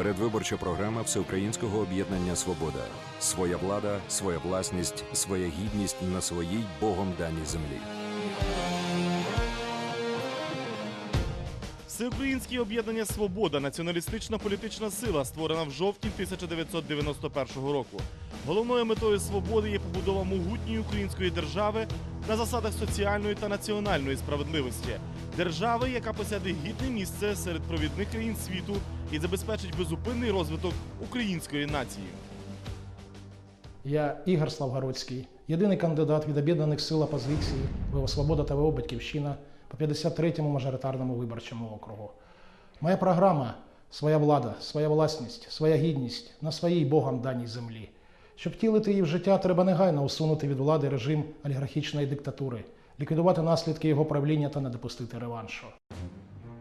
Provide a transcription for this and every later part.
Передвиборча програма Всеукраїнського об'єднання Свобода. Своя влада, своя власність, своя гідність на своїй Богом даній землі. Всеукраїнське об'єднання Свобода націоналістична політична сила, створена в жовтні 1991 року. Головною метою свободи є побудова могутньої української держави на засадах соціальної та національної справедливості, держави, яка посяде гідне місце серед провідних країн світу і забезпечить безупинний розвиток української нації. Я Ігор Славгородський, єдиний кандидат від об'єднаних сил опозиції ВО Свобода та ВО Батьківщина по 53-му мажоритарному виборчому округу. Моя програма своя влада, своя власність, своя гідність на своїй Богом даній землі. Щоб втілити її в життя, треба негайно усунути від влади режим олігархічної диктатури, ліквідувати наслідки його правління та не допустити реваншу.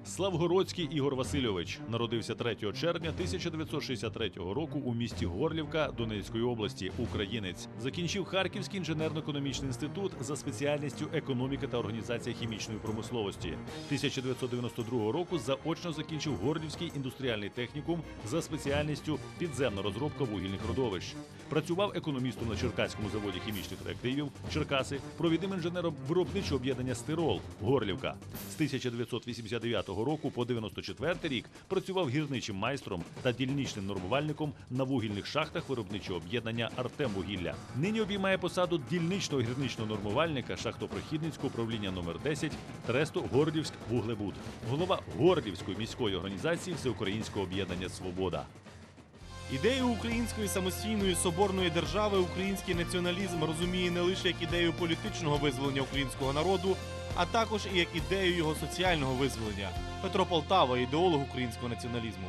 Славгородський Ігор Васильович народився 3 червня 1963 року у місті Горлівка Донецької області, українець. Закінчив Харківський інженерно-економічний інститут за спеціальністю економіка та організація хімічної промисловості. 1992 року заочно закінчив Горлівський індустріальний технікум за спеціальністю підземна розробка вугільних родовищ. Працював економістом на Черкаському заводі хімічних реактивів Черкаси, провідним інженером виробничого об'єднання Стирол Горлівка. З 1989 року по 94 рік працював гірничим майстром та дільничним нормувальником на вугільних шахтах виробничого об'єднання Артем Вугілля. Нині обіймає посаду дільничного гірничного нормувальника шахтопрохідницького управління номер 10 Тресту Горлівськ Вуглебуд, голова Горлівської міської організації Всеукраїнського об'єднання Свобода. Ідею української самостійної соборної держави український націоналізм розуміє не лише як ідею політичного визволення українського народу, а також і як ідею його соціального визволення. Петро Полтава, ідеолог українського націоналізму.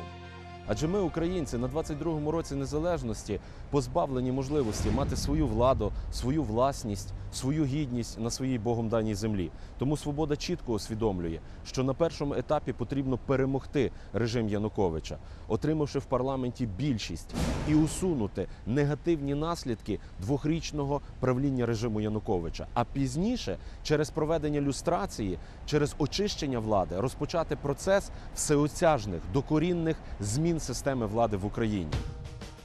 Адже ми, українці, на 22-му році незалежності позбавлені можливості мати свою владу, свою власність, свою гідність на своїй Богом даній землі. Тому свобода чітко усвідомлює, що на першому етапі потрібно перемогти режим Януковича, отримавши в парламенті більшість і усунути негативні наслідки двохрічного правління режиму Януковича. А пізніше, через проведення люстрації, через очищення влади, розпочати процес всеосяжних докорінних змін системи влади в Україні.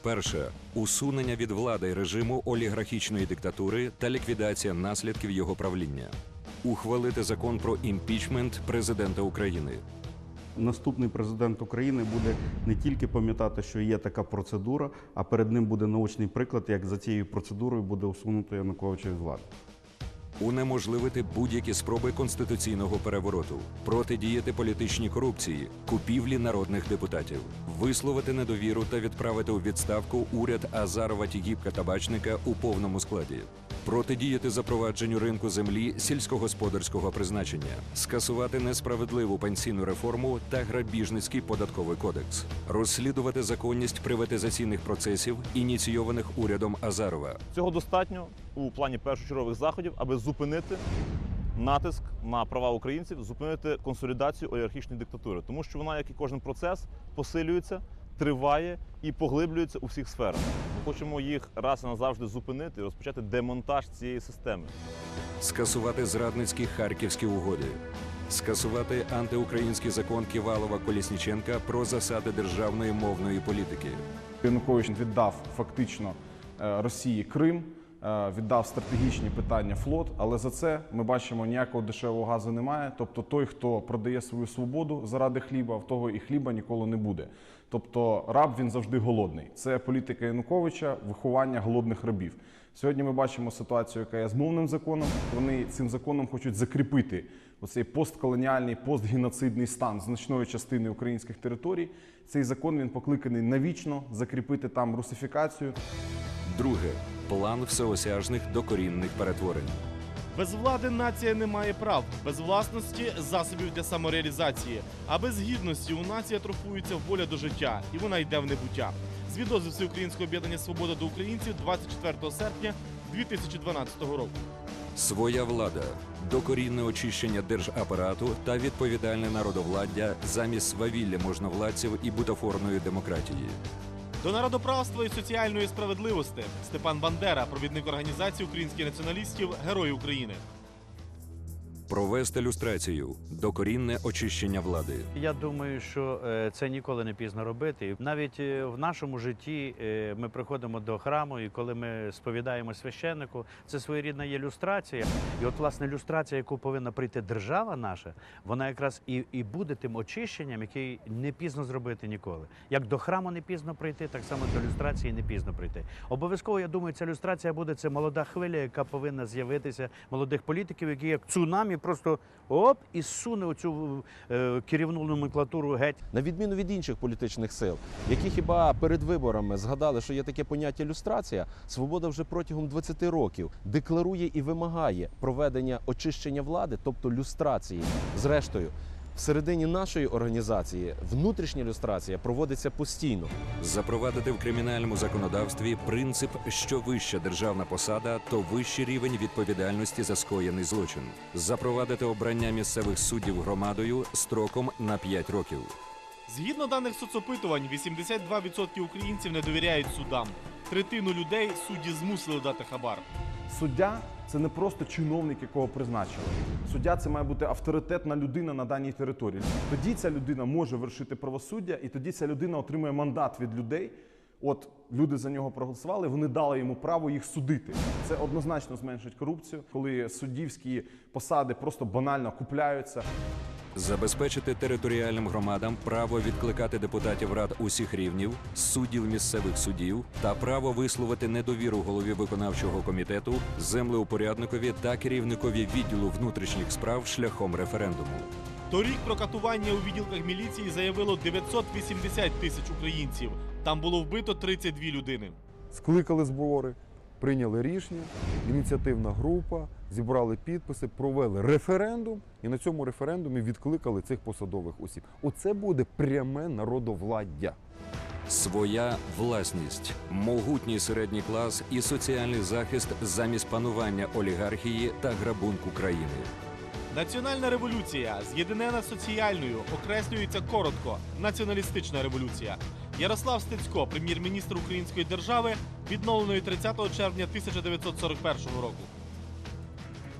Перше усунення від влади режиму олігархічної диктатури та ліквідація наслідків його правління. Ухвалити закон про імпічмент президента України. Наступний президент України буде не тільки пам'ятати, що є така процедура, а перед ним буде наочний приклад, як за цією процедурою буде усунуто Януковича від влади. Унеможливити будь-які спроби конституційного перевороту, протидіяти політичній корупції, купівлі народних депутатів, висловити недовіру та відправити у відставку уряд Азарова Тігіпка Табачника у повному складі, протидіяти запровадженню ринку землі сільськогосподарського призначення, скасувати несправедливу пенсійну реформу та грабіжницький податковий кодекс, розслідувати законність приватизаційних процесів, ініційованих урядом Азарова. Цього достатньо у плані першочергових заходів, аби зупинити натиск на права українців, зупинити консолідацію олігархічної диктатури, тому що вона, як і кожен процес, посилюється, триває і поглиблюється у всіх сферах. Ми хочемо їх раз і назавжди зупинити і розпочати демонтаж цієї системи. скасувати зрадницькі харківські угоди, скасувати антиукраїнський закон Ківалова Колісніченка про засади державної мовної політики, Янукович віддав фактично е, Росії Крим, віддав стратегічні питання флот, але за це ми бачимо ніякого дешевого газу немає. Тобто той, хто продає свою свободу заради хліба, в того і хліба ніколи не буде. Тобто раб він завжди голодний. Це політика Януковича, виховання голодних рабів. Сьогодні ми бачимо ситуацію, яка є з мовним законом. Вони цим законом хочуть закріпити оцей постколоніальний, постгеноцидний стан значної частини українських територій. Цей закон він покликаний навічно закріпити там русифікацію. друге план всеосяжних докорінних перетворень. Без влади нація не має прав, без власності засобів для самореалізації, а без гідності у нації атрофується воля до життя, і вона йде в небуття. З відози Всеукраїнського об'єднання Свобода до українців 24 серпня 2012 року. Своя влада, докорінне очищення держапарату та відповідальне народовладдя замість свавілля можновладців і бутафорної демократії. До народоправства і соціальної справедливості Степан Бандера, провідник організації українських націоналістів, Герої України. Провести люстрацію, докорінне очищення влади. Я думаю, що е, це ніколи не пізно робити. Навіть е, в нашому житті е, ми приходимо до храму, і коли ми сповідаємо священнику, це своєрідна є люстрація. І от власне люстрація, яку повинна прийти держава наша, вона якраз і, і буде тим очищенням, який не пізно зробити ніколи. Як до храму не пізно прийти, так само до люстрації не пізно прийти. Обов'язково я думаю, ця люстрація буде це молода хвиля, яка повинна з'явитися молодих політиків, які як цунамі просто оп і суне оцю е, керівну номенклатуру геть. На відміну від інших політичних сил, які хіба перед виборами згадали, що є таке поняття люстрація, свобода вже протягом 20 років декларує і вимагає проведення очищення влади, тобто люстрації. Зрештою, всередині нашої організації внутрішня люстрація проводиться постійно. Запровадити в кримінальному законодавстві принцип, що вища державна посада, то вищий рівень відповідальності за скоєний злочин. Запровадити обрання місцевих суддів громадою строком на 5 років. Згідно даних соцопитувань, 82% українців не довіряють судам. Третину людей судді змусили дати хабар. Суддя це не просто чиновник, якого призначили. Суддя це має бути авторитетна людина на даній території. Тоді ця людина може вершити правосуддя, і тоді ця людина отримує мандат від людей. От люди за нього проголосували, вони дали йому право їх судити. Це однозначно зменшить корупцію, коли суддівські посади просто банально купляються. Забезпечити територіальним громадам право відкликати депутатів рад усіх рівнів, суддів місцевих судів та право висловити недовіру голові виконавчого комітету, землеупорядникові та керівникові відділу внутрішніх справ шляхом референдуму. Торік про катування у відділках міліції заявило 980 тисяч українців. Там було вбито 32 людини. Скликали збори, прийняли рішення, ініціативна група, зібрали підписи, провели референдум і на цьому референдумі відкликали цих посадових осіб. Оце буде пряме народовладдя. Своя власність, могутній середній клас і соціальний захист замість панування олігархії та грабунку країни. Національна революція, з'єднана з соціальною, окреслюється коротко націоналістична революція. Ярослав Стецько, прем'єр-міністр Української держави, відновленої 30 червня 1941 року.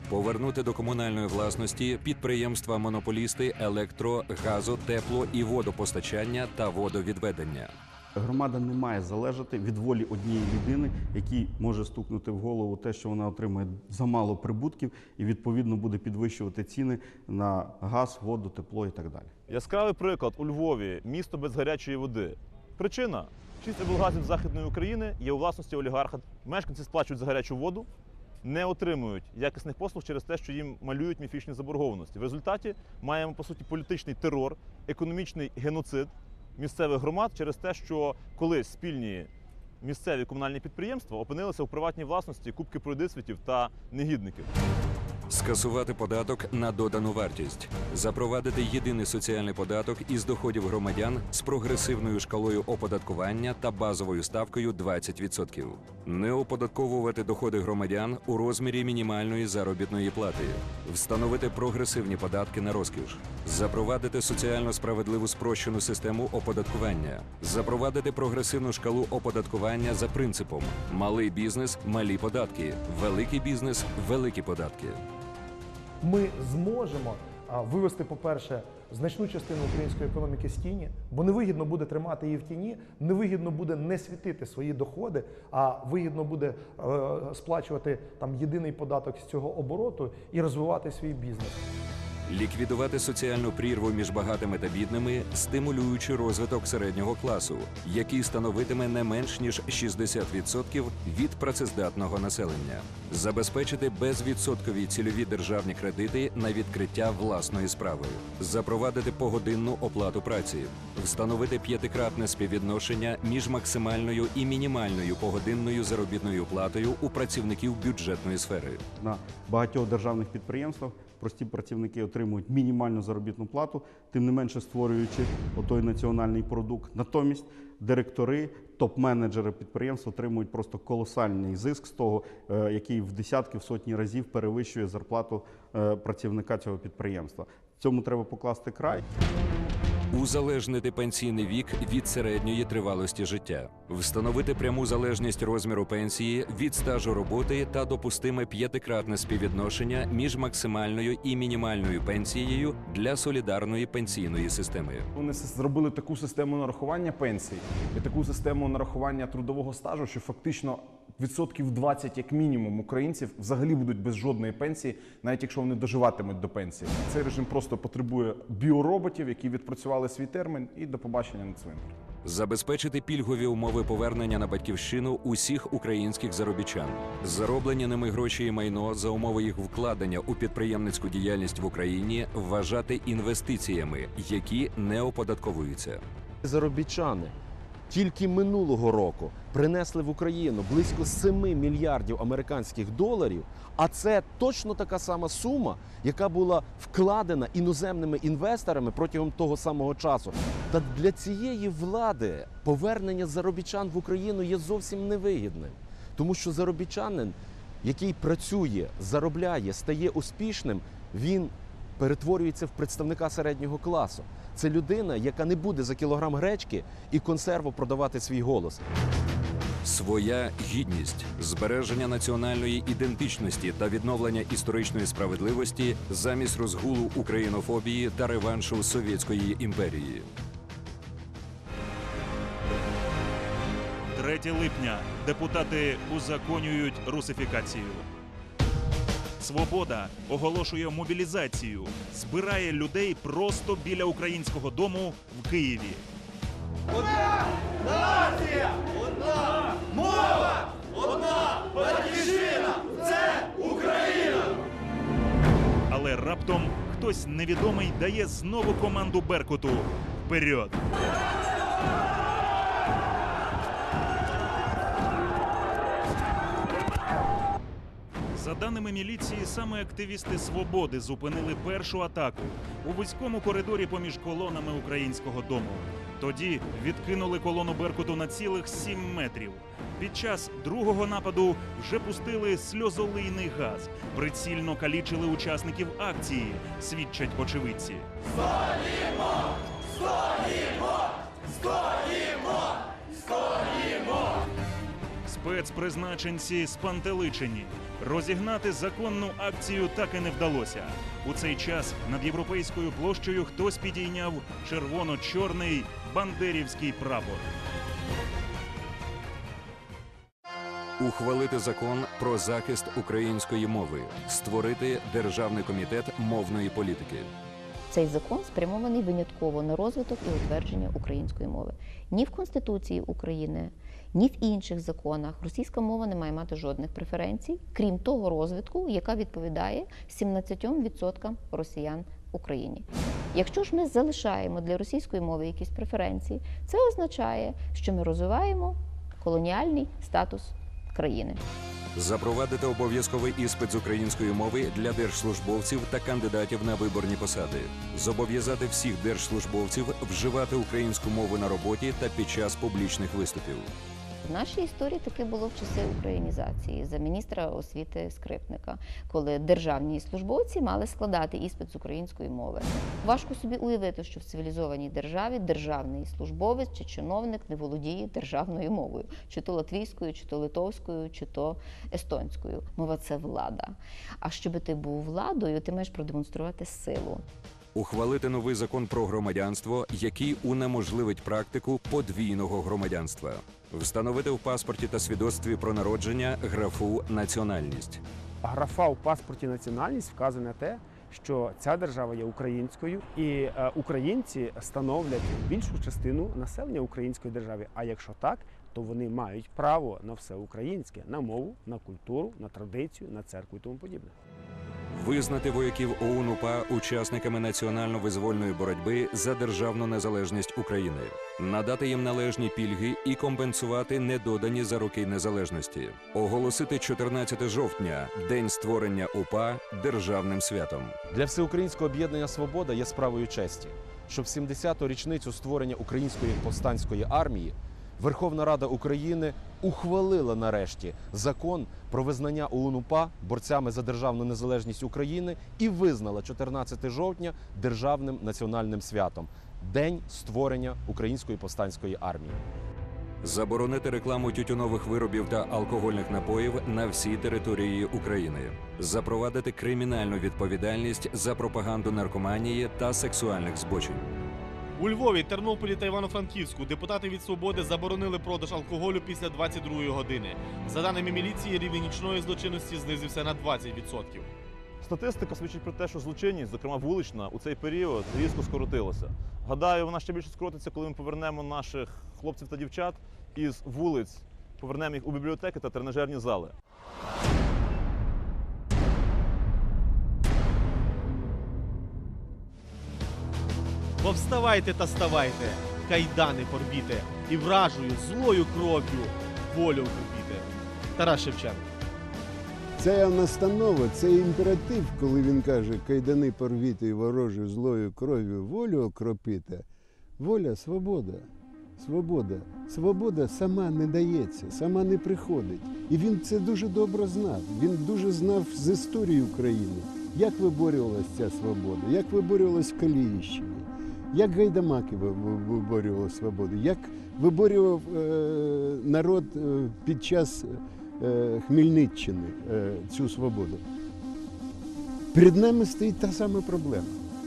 Повернути до комунальної власності підприємства монополісти електро, газо, тепло і водопостачання та водовідведення. Громада не має залежати від волі однієї людини, якій може стукнути в голову те, що вона отримує замало прибутків, і відповідно буде підвищувати ціни на газ, воду, тепло і так далі. Яскравий приклад у Львові місто без гарячої води. Причина: шість облгазів Західної України є у власності олігарха. Мешканці сплачують за гарячу воду, не отримують якісних послуг через те, що їм малюють міфічні заборгованості. В результаті маємо по суті політичний терор, економічний геноцид місцевих громад через те, що колись спільні місцеві комунальні підприємства опинилися у приватній власності кубки пройдисвітів та негідників. Скасувати податок на додану вартість, запровадити єдиний соціальний податок із доходів громадян з прогресивною шкалою оподаткування та базовою ставкою 20%. Не оподатковувати доходи громадян у розмірі мінімальної заробітної плати, встановити прогресивні податки на розкіш, запровадити соціально справедливу спрощену систему оподаткування, запровадити прогресивну шкалу оподаткування за принципом малий бізнес, малі податки, великий бізнес, великі податки. Ми зможемо вивести, по-перше, значну частину української економіки з тіні, бо невигідно буде тримати її в тіні, невигідно буде не світити свої доходи, а вигідно буде е, сплачувати там єдиний податок з цього обороту і розвивати свій бізнес. Ліквідувати соціальну прірву між багатими та бідними, стимулюючи розвиток середнього класу, який становитиме не менш ніж 60% від працездатного населення, забезпечити безвідсоткові цільові державні кредити на відкриття власної справи, запровадити погодинну оплату праці, встановити п'ятикратне співвідношення між максимальною і мінімальною погодинною заробітною платою у працівників бюджетної сфери. На багатьох державних підприємствах прості працівники отримують мінімальну заробітну плату, тим не менше створюючи отой національний продукт. Натомість директори, топ-менеджери підприємств отримують просто колосальний зиск з того, е, який в десятки, в сотні разів перевищує зарплату е, працівника цього підприємства. Цьому треба покласти край. Узалежнити пенсійний вік від середньої тривалості життя, встановити пряму залежність розміру пенсії від стажу роботи та допустиме п'ятикратне співвідношення між максимальною і мінімальною пенсією для солідарної пенсійної системи. Вони зробили таку систему нарахування пенсій і таку систему нарахування трудового стажу, що фактично відсотків 20 як мінімум українців взагалі будуть без жодної пенсії, навіть якщо вони доживатимуть до пенсії. Цей режим просто потребує біороботів, які відпрацювали свій термін, і до побачення на цвинтарі. Забезпечити пільгові умови повернення на батьківщину усіх українських заробітчан, зароблені ними гроші і майно за умови їх вкладення у підприємницьку діяльність в Україні вважати інвестиціями, які не оподатковуються. Заробітчани тільки минулого року принесли в Україну близько 7 мільярдів американських доларів. А це точно така сама сума, яка була вкладена іноземними інвесторами протягом того самого часу. Та для цієї влади повернення заробітчан в Україну є зовсім невигідним, тому що заробітчанин, який працює, заробляє, стає успішним, він перетворюється в представника середнього класу. Це людина, яка не буде за кілограм гречки і консерву продавати свій голос. Своя гідність, збереження національної ідентичності та відновлення історичної справедливості замість розгулу українофобії та реваншу совєтської імперії. 3 липня депутати узаконюють русифікацію. Свобода оголошує мобілізацію, збирає людей просто біля українського дому в Києві. Одна нація, одна мова, одна батьківщина – Це Україна. Але раптом хтось невідомий дає знову команду Беркуту вперед. За даними міліції, саме активісти свободи зупинили першу атаку у вузькому коридорі поміж колонами українського дому. Тоді відкинули колону Беркуту на цілих 7 метрів. Під час другого нападу вже пустили сльозолийний газ, прицільно калічили учасників акції, свідчать очевидці. Спецпризначенці спантеличені. Розігнати законну акцію так і не вдалося. У цей час над європейською площею хтось підійняв червоно-чорний бандерівський прапор. Ухвалити закон про захист української мови, створити державний комітет мовної політики. Цей закон спрямований винятково на розвиток і утвердження української мови. Ні в Конституції України, ні в інших законах російська мова не має мати жодних преференцій, крім того розвитку, яка відповідає 17% росіян в Україні. Якщо ж ми залишаємо для російської мови якісь преференції, це означає, що ми розвиваємо колоніальний статус країни. Запровадити обов'язковий іспит з української мови для держслужбовців та кандидатів на виборні посади, зобов'язати всіх держслужбовців вживати українську мову на роботі та під час публічних виступів. В нашій історії таке було в часи українізації за міністра освіти Скрипника, коли державні службовці мали складати іспит з української мови. Важко собі уявити, що в цивілізованій державі державний службовець чи чиновник не володіє державною мовою, чи то латвійською, чи то литовською, чи то естонською. Мова це влада. А щоб ти був владою, ти маєш продемонструвати силу. Ухвалити новий закон про громадянство, який унеможливить практику подвійного громадянства, встановити в паспорті та свідоцтві про народження графу національність. Графа у паспорті національність вказує на те, що ця держава є українською, і е, українці становлять більшу частину населення української держави. А якщо так, то вони мають право на все українське, на мову, на культуру, на традицію, на церкву і тому подібне. Визнати вояків ОУН УПА учасниками національно-визвольної боротьби за державну незалежність України, надати їм належні пільги і компенсувати недодані за роки незалежності, оголосити 14 жовтня день створення УПА державним святом. Для всеукраїнського об'єднання Свобода є справою честі, що в 70-ту річницю створення української повстанської армії Верховна Рада України ухвалила нарешті закон про визнання ОУН-УПА борцями за державну незалежність України і визнала 14 жовтня державним національним святом. день створення української повстанської армії. Заборонити рекламу тютюнових виробів та алкогольних напоїв на всій території України, запровадити кримінальну відповідальність за пропаганду наркоманії та сексуальних збочень. У Львові, Тернополі та Івано-Франківську депутати від свободи заборонили продаж алкоголю після 22-ї години. За даними міліції, рівень нічної злочинності знизився на 20%. Статистика свідчить про те, що злочинність, зокрема вулична, у цей період різко скоротилася. Гадаю, вона ще більше скоротиться, коли ми повернемо наших хлопців та дівчат із вулиць, повернемо їх у бібліотеки та тренажерні зали. Повставайте та ставайте, кайдани порвіте, і вражою злою кров'ю волю укріпіте. Тарас Шевченко. Це настанова, це імператив, коли він каже, кайдани порвіти і ворожою злою кров'ю волю окропіте. Воля свобода. Свобода. Свобода сама не дається, сама не приходить. І він це дуже добре знав. Він дуже знав з історії України, як виборювалася ця свобода, як виборювалась в Каліївщині, як гайдамаки ви- ви- виборювали свободу, як виборював е, народ е, під час е, Хмельниччини цю свободу. Перед нами стоїть та сама проблема.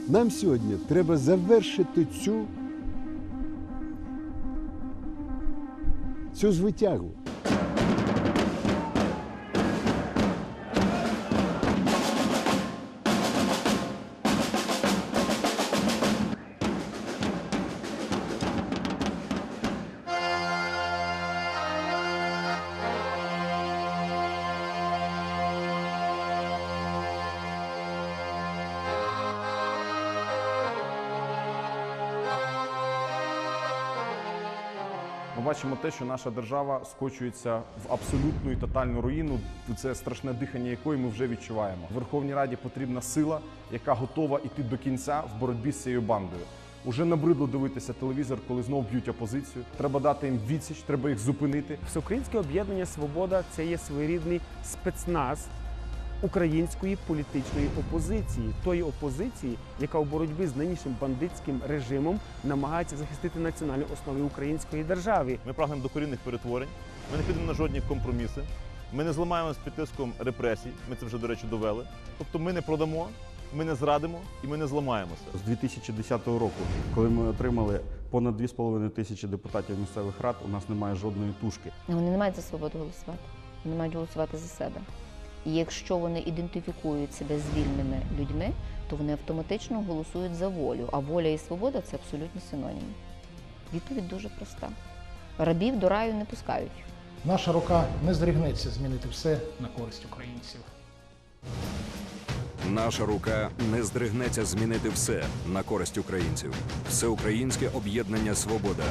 Нам сьогодні треба завершити цю, цю звитягу. Бачимо те, що наша держава скочується в абсолютну і тотальну руїну. Це страшне дихання якої ми вже відчуваємо. В Верховній Раді потрібна сила, яка готова йти до кінця в боротьбі з цією бандою. Уже набридло дивитися телевізор, коли знову б'ють опозицію. Треба дати їм відсіч, треба їх зупинити. Всеукраїнське об'єднання Свобода це є своєрідний спецназ української політичної опозиції, тої опозиції, яка у боротьбі з нинішнім бандитським режимом намагається захистити національні основи української держави. Ми прагнемо докорінних перетворень. Ми не підемо на жодні компроміси. Ми не зламаємося під тиском репресій. Ми це вже, до речі, довели. Тобто ми не продамо, ми не зрадимо і ми не зламаємося. З 2010 року, коли ми отримали понад 2,5 тисячі депутатів місцевих рад, у нас немає жодної тушки. Вони не мають за свободу голосувати. Вони мають голосувати за себе. І якщо вони ідентифікують себе з вільними людьми, то вони автоматично голосують за волю. А воля і свобода це абсолютні синоніми. Відповідь дуже проста. Рабів до раю не пускають. Наша рука не здригнеться змінити все на користь українців. Наша рука не здригнеться змінити все на користь українців. Всеукраїнське об'єднання Свобода.